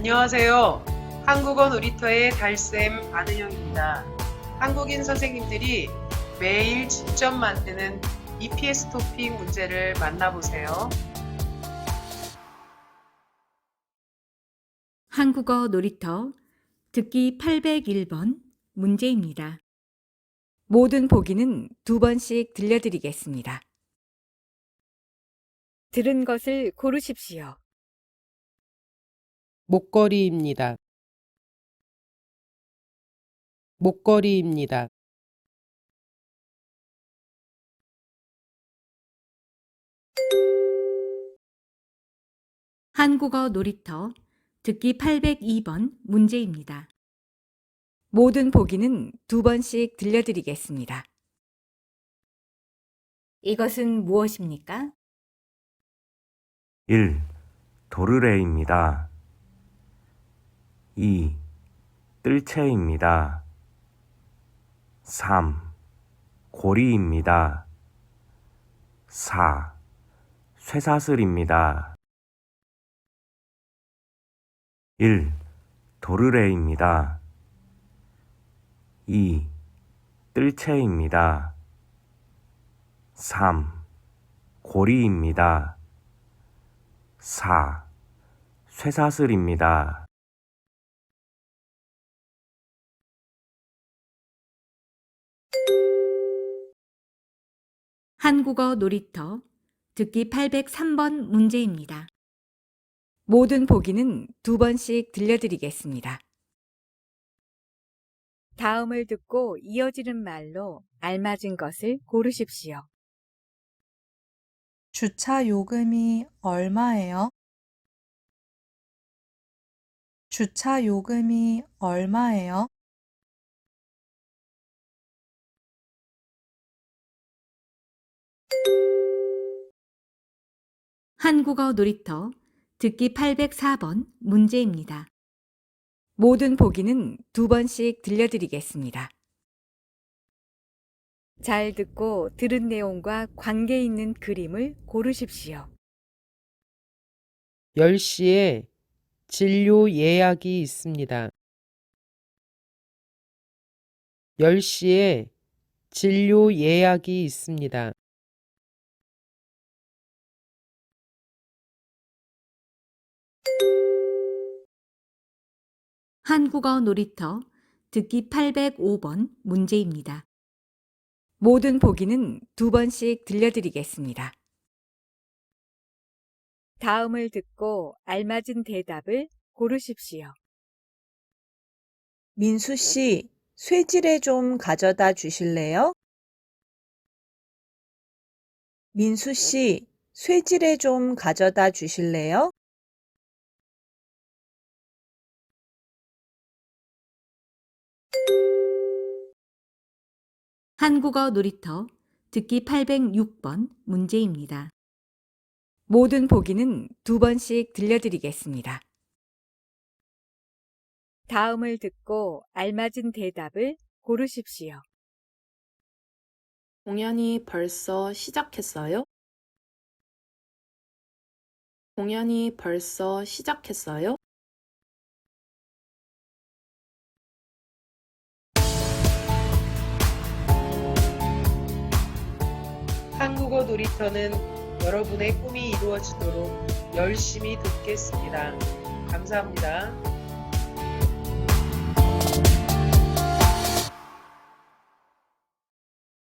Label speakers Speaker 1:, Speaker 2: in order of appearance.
Speaker 1: 안녕하세요. 한국어 놀이터의 달쌤 안은영입니다. 한국인 선생님들이 매일 직접 만드는 EPS 토픽 문제를 만나보세요.
Speaker 2: 한국어 놀이터 듣기 801번 문제입니다. 모든 보기는 두 번씩 들려드리겠습니다. 들은 것을 고르십시오.
Speaker 3: 목걸이입니다. 목걸이입니다.
Speaker 2: 한국어 놀이터 듣기 802번 문제입니다. 모든 보기는 두 번씩 들려드리겠습니다. 이것은 무엇입니까?
Speaker 4: 1. 도르래입니다. 2. 뜰채입니다. 3. 고리입니다. 4. 쇠사슬입니다. 1. 도르래입니다. 2. 뜰채입니다. 3. 고리입니다. 4. 쇠사슬입니다.
Speaker 2: 한국어 놀이터 듣기 803번 문제입니다. 모든 보기는 두 번씩 들려드리겠습니다. 다음을 듣고 이어지는 말로 알맞은 것을 고르십시오.
Speaker 5: 주차 요금이 얼마예요? 주차 요금이 얼마예요?
Speaker 2: 한국어 놀이터 듣기 804번 문제입니다. 모든 보기는 두 번씩 들려드리겠습니다. 잘 듣고 들은 내용과 관계 있는 그림을 고르십시오.
Speaker 3: 10시에 진료 예약이 있습니다. 10시에 진료 예약이 있습니다.
Speaker 2: 한국어 놀이터 듣기 805번 문제입니다. 모든 보기는 두 번씩 들려드리겠습니다. 다음을 듣고 알맞은 대답을 고르십시오.
Speaker 6: 민수 씨, 쇠지레 좀 가져다 주실래요? 민수 씨, 쇠지레 좀 가져다 주실래요?
Speaker 2: 한국어 놀이터 듣기 806번 문제입니다. 모든 보기는 두 번씩 들려드리겠습니다. 다음을 듣고 알맞은 대답을 고르십시오.
Speaker 7: 공연이 벌써 시작했어요? 공연이 벌써 시작했어요?
Speaker 1: 한국어 놀이터는 여러분의 꿈이 이루어지도록 열심히 돕겠습니다. 감사합니다.